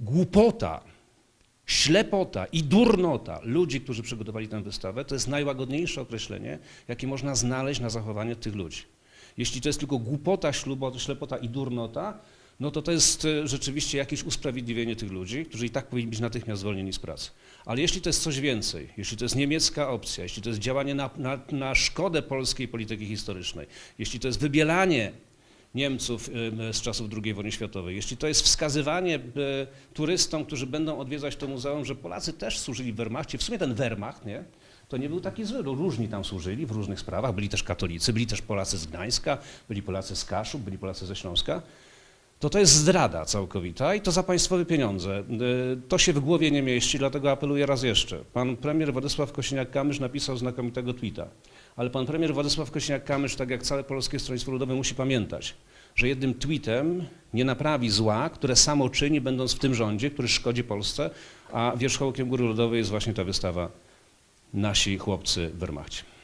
głupota, ślepota i durnota ludzi, którzy przygotowali tę wystawę, to jest najłagodniejsze określenie, jakie można znaleźć na zachowanie tych ludzi. Jeśli to jest tylko głupota, ślepota i durnota, no to to jest e, rzeczywiście jakieś usprawiedliwienie tych ludzi, którzy i tak powinni być natychmiast zwolnieni z pracy. Ale jeśli to jest coś więcej, jeśli to jest niemiecka opcja, jeśli to jest działanie na, na, na szkodę polskiej polityki historycznej, jeśli to jest wybielanie Niemców z czasów II wojny światowej, jeśli to jest wskazywanie y, turystom, którzy będą odwiedzać to muzeum, że Polacy też służyli w Wehrmachcie, w sumie ten Wehrmacht, nie? To nie był taki zły, różni tam służyli w różnych sprawach, byli też katolicy, byli też Polacy z Gdańska, byli Polacy z Kaszub, byli Polacy ze Śląska, to to jest zdrada całkowita i to za państwowe pieniądze. Y, To się w głowie nie mieści, dlatego apeluję raz jeszcze. Pan premier Władysław Kosiniak-Kamysz napisał znakomitego tweeta, ale pan premier Władysław Kosiniak-Kamysz, tak jak całe Polskie Stronnictwo Ludowe, musi pamiętać, że jednym tweetem nie naprawi zła, które samo czyni, będąc w tym rządzie, który szkodzi Polsce, a wierzchołkiem góry lodowej jest właśnie ta wystawa Nasi chłopcy w Wehrmachcie.